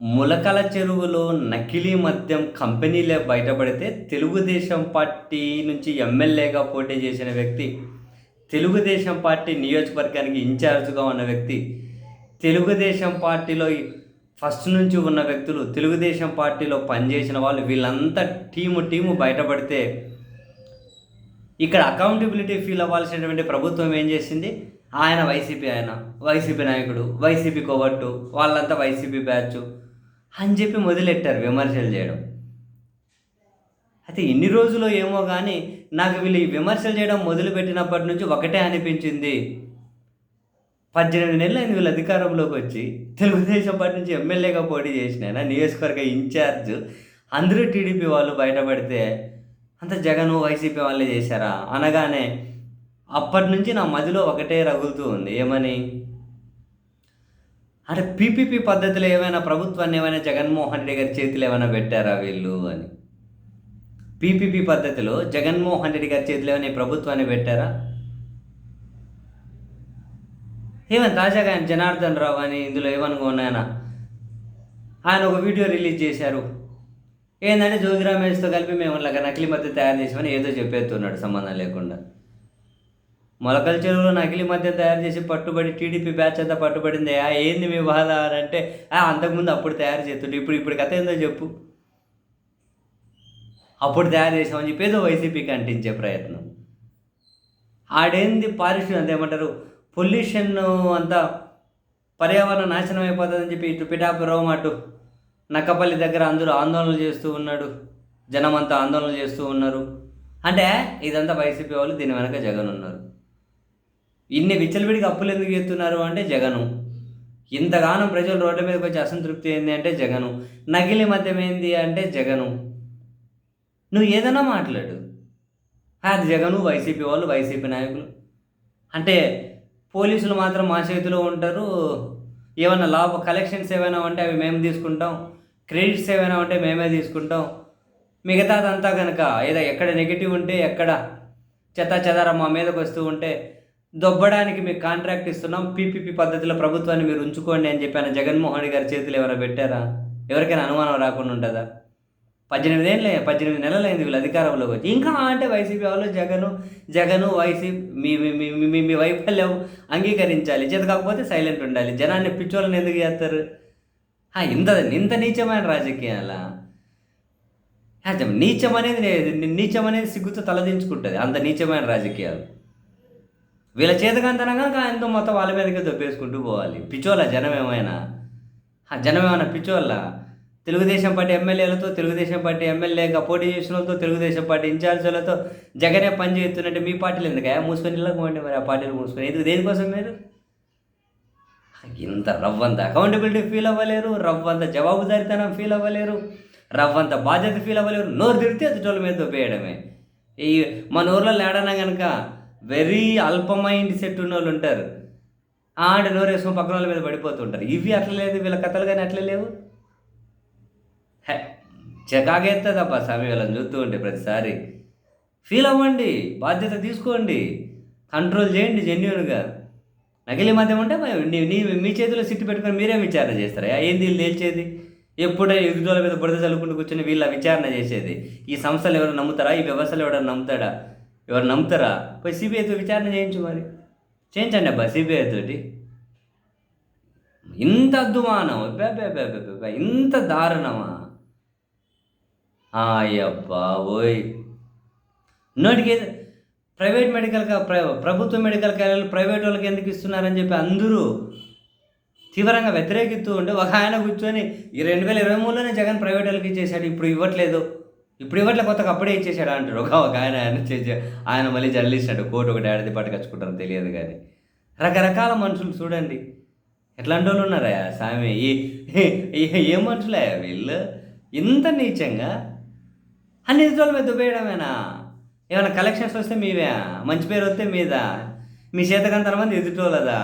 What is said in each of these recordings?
ములకల చెరువులో నకిలీ మద్యం కంపెనీలే బయటపడితే తెలుగుదేశం పార్టీ నుంచి ఎమ్మెల్యేగా పోటీ చేసిన వ్యక్తి తెలుగుదేశం పార్టీ నియోజకవర్గానికి ఇన్ఛార్జ్గా ఉన్న వ్యక్తి తెలుగుదేశం పార్టీలో ఫస్ట్ నుంచి ఉన్న వ్యక్తులు తెలుగుదేశం పార్టీలో పనిచేసిన వాళ్ళు వీళ్ళంతా టీము టీము బయటపడితే ఇక్కడ అకౌంటబిలిటీ ఫీల్ అవ్వాల్సినటువంటి ప్రభుత్వం ఏం చేసింది? ఆయన వైసీపీ ఆయన వైసీపీ నాయకుడు వైసీపీ కోవట్టు వాళ్ళంతా వైసీపీ బ్యాచ్ అని చెప్పి మొదలెట్టారు విమర్శలు చేయడం. అయితే ఇన్ని రోజులు ఏమో కానీ నాకు వీళ్ళు ఈ విమర్శలు చేయడం మొదలుపెట్టినప్పటి నుంచి ఒకటే అనిపించింది. పద్దెనిమిది నెలలు అయింది వీళ్ళు అధికారంలోకి వచ్చి. తెలుగుదేశం పార్టీ నుంచి ఎమ్మెల్యేగా పోటీ చేసిన నియోజకవర్గ ఇన్ఛార్జ్. అందరూ టీడీపీ వాళ్ళు బయటపడితే అంత జగన్ వైసీపీ వాళ్ళే చేశారా? అనగానే అప్పటి నుంచి నా మదిలో ఒకటే రగులుతూ ఉంది. ఏమని? అంటే పీపీపీ పద్ధతిలో ఏమైనా ప్రభుత్వాన్ని ఏమైనా జగన్మోహన్ రెడ్డి గారి చేతిలో ఏమైనా పెట్టారా వీళ్ళు అని? పీపీపీ పద్ధతిలో జగన్మోహన్ రెడ్డి గారి చేతిలో ఏమైనా ప్రభుత్వాన్ని పెట్టారా? ఏమైనా తాజాగా ఆయన జనార్దన్ రావు అని ఇందులో ఏమనుకున్నాయన ఆయన ఒక వీడియో రిలీజ్ చేశారు. ఏంటంటే జ్యోతిరామేష్తో కలిపి మేము ఇలాగ నకిలీ మధ్య తయారు చేసామని ఏదో చెప్పేస్తున్నాడు సంబంధం లేకుండా. మొలకల చెరువులో నకిలీ మద్యం తయారు చేసి పట్టుబడి టీడీపీ బ్యాచ్ అంతా పట్టుబడింది. ఆ ఏంది మీ బాధ అని అంటే అంతకుముందు అప్పుడు తయారు చేస్తుండే ఇప్పుడు ఇప్పుడు కథ ఏందో చెప్పు. అప్పుడు తయారు చేసామని చెప్పి ఏదో వైసీపీకి అంటించే ప్రయత్నం. ఆడేంది పారిశుద్ధ్యం అంత ఏమంటారు? పొల్యూషన్ అంతా పర్యావరణ నాశనం అయిపోతుందని చెప్పి ఇటు పిఠాపురం అటు నక్కపల్లి దగ్గర అందరూ ఆందోళనలు చేస్తూ ఉన్నాడు. జనమంతా ఆందోళనలు చేస్తూ ఉన్నారు. అంటే ఇదంతా వైసీపీ వాళ్ళు దీని వెనక జగన్ ఉన్నారు ఇన్ని విచ్చలవిడికి అప్పులు ఎందుకు చేస్తున్నారు అంటే జగను. ఇంతగానం ప్రజలు రోడ్ల మీదకి వచ్చి అసంతృప్తి ఏంది అంటే జగను. నగిలి మద్యం ఏంది అంటే జగను. నువ్వు ఏదైనా మాట్లాడు. అది జగను వైసీపీ వాళ్ళు వైసీపీ నాయకులు. అంటే పోలీసులు మాత్రం మా చేతిలో ఉంటారు. ఏమైనా లాభ కలెక్షన్స్ ఏమైనా ఉంటే అవి మేము తీసుకుంటాం. క్రెడిట్స్ ఏమైనా ఉంటే మేమే తీసుకుంటాం. మిగతాదంతా కనుక ఏదో ఎక్కడ నెగిటివ్ ఉంటే ఎక్కడ చెత్త చెదార మా మీదకి వస్తూ ఉంటే దొబ్బడానికి మీకు కాంట్రాక్ట్ ఇస్తున్నాం. పీపీపీ పద్ధతిలో ప్రభుత్వాన్ని మీరు ఉంచుకోండి అని చెప్పి ఆయన జగన్మోహన్ రెడ్డి గారి చేతులు ఎవరైనా పెట్టారా? ఎవరికైనా అనుమానం రాకుండా ఉంటుందా పద్దెనిమిది ఏళ్ళు పద్దెనిమిది నెలలైంది వీళ్ళు అధికారంలోకి వచ్చి. ఇంకా అంటే వైసీపీ వాళ్ళు జగను జగను వైసీపీ మీ మీ మీ మీ- వైఫల్యం అంగీకరించాలి. చేత కాకపోతే సైలెంట్ ఉండాలి. జనాన్ని పిచ్చోళ్ళని ఎందుకు చేస్తారు? ఇంత ఇంత నీచమైన రాజకీయాలా? నీచం అనేది నీచం అనేది సిగ్గుతో తలదించుకుంటుంది. అంత నీచమైన రాజకీయాలు. వీళ్ళ చేతకంతనంగా ఆయనతో మొత్తం వాళ్ళ మీదకే దొబ్బేసుకుంటూ పోవాలి. పిచ్చోళ్ళ జనం ఏమైనా ఆ, జనం ఏమైనా పిచ్చోళ్ళ? తెలుగుదేశం పార్టీ ఎమ్మెల్యేలతో తెలుగుదేశం పార్టీ ఎమ్మెల్యేగా పోటీ చేసిన వాళ్ళతో తెలుగుదేశం పార్టీ ఇన్ఛార్జీలతో జగనే పని చేస్తున్నట్టు మీ పార్టీలు ఎందుకు మూసుకొని ఇళ్ళకోండి మరి ఆ పార్టీలు మూసుకొని. ఎందుకు? దేనికోసం మీరు? ఇంత రవ్వంత అకౌంటబిలిటీ ఫీల్ అవ్వలేరు రవ్వంత జవాబుదారితనం ఫీల్ అవ్వలేరు రవ్వంత బాధ్యత ఫీల్ అవ్వలేరు నోరు తిరిగితే ఎదుటోళ్ళ మీద దొబ్బేయడమే. ఈ మన ఊర్లో లేడన్నా కనుక వెరీ అల్ప మైండ్ సెట్ ఉన్న వాళ్ళు ఉంటారు. ఆడ నోరు పక్కన వాళ్ళ మీద పడిపోతుంటారు. ఇవి అట్లా లేదు వీళ్ళ కథలు కానీ అట్లా లేవు. హే, చికాకెత్తది అబ్బా స్వామి వీళ్ళని చూస్తూ ఉంటే ప్రతిసారి. ఫీల్ అవ్వండి బాధ్యత తీసుకోండి కంట్రోల్ చేయండి జెన్యున్గా నకిలీ మద్యం ఉంటే మరి నీ మీ చేతిలో సిట్టు పెట్టుకొని మీరే విచారణ చేస్తారా? ఏంది వీళ్ళు తేల్చేది ఎప్పుడే ఎదుటోళ్ళ మీద బురద చల్లుకుంటూ కూర్చొని వీళ్ళ విచారణ చేసేది? ఈ సంస్థలు ఎవరు నమ్ముతారా? ఈ వ్యవస్థలు ఎవరైనా నమ్ముతాడా? ఎవరు నమ్ముతారా? పోయి సిబిఐతో విచారణ చేయించు మరి. చేయించండి అబ్బా సిబిఐ తోటి. ఇంత అద్దుమానం అబ్బే, ఇంత దారుణమా? అయ్యబ్బా ఓయ్. నోటికి ప్రైవేట్ మెడికల్ కా- ప్రభుత్వ మెడికల్ కాలేజీలు ప్రైవేట్ వాళ్ళకి ఎందుకు ఇస్తున్నారని చెప్పి అందరూ తీవ్రంగా వ్యతిరేకిస్తూ ఉంటే ఒక ఆయన కూర్చొని ఈ రెండు వేల ఇరవై మూడులోనే జగన్ ప్రైవేట్ వాళ్ళకి ఇచ్చేసాడు ఇప్పుడు ఇవ్వట్లేదు. ఇప్పుడు ఇవ్వట్లే కొత్తగా అప్పుడే ఇచ్చేసాడు అంటారు? ఒక ఒక ఆయన ఆయన చేసి ఆయన మళ్ళీ జర్నలిస్ట్ కోర్టు ఒకటి ఏడాది పాటు కచ్చుకుంటారు తెలియదు కానీ. రకరకాల మనుషులు చూడండి. ఎట్లాంటి వాళ్ళు ఉన్నారా? స్వామి ఈ ఏ మనుషులే? వీళ్ళు ఇంత నీచంగా? అన్ని ఎదుటి మీద దుబ్బేయడమేనా ఏమైనా కలెక్షన్స్ వస్తే మీవే? మంచి పేరు వస్తే మీదా? మీ చేతకంతరమంది ఎదుటోళ్ళదా?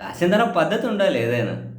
కాసిందన పద్ధతి ఉండాలి ఏదైనా.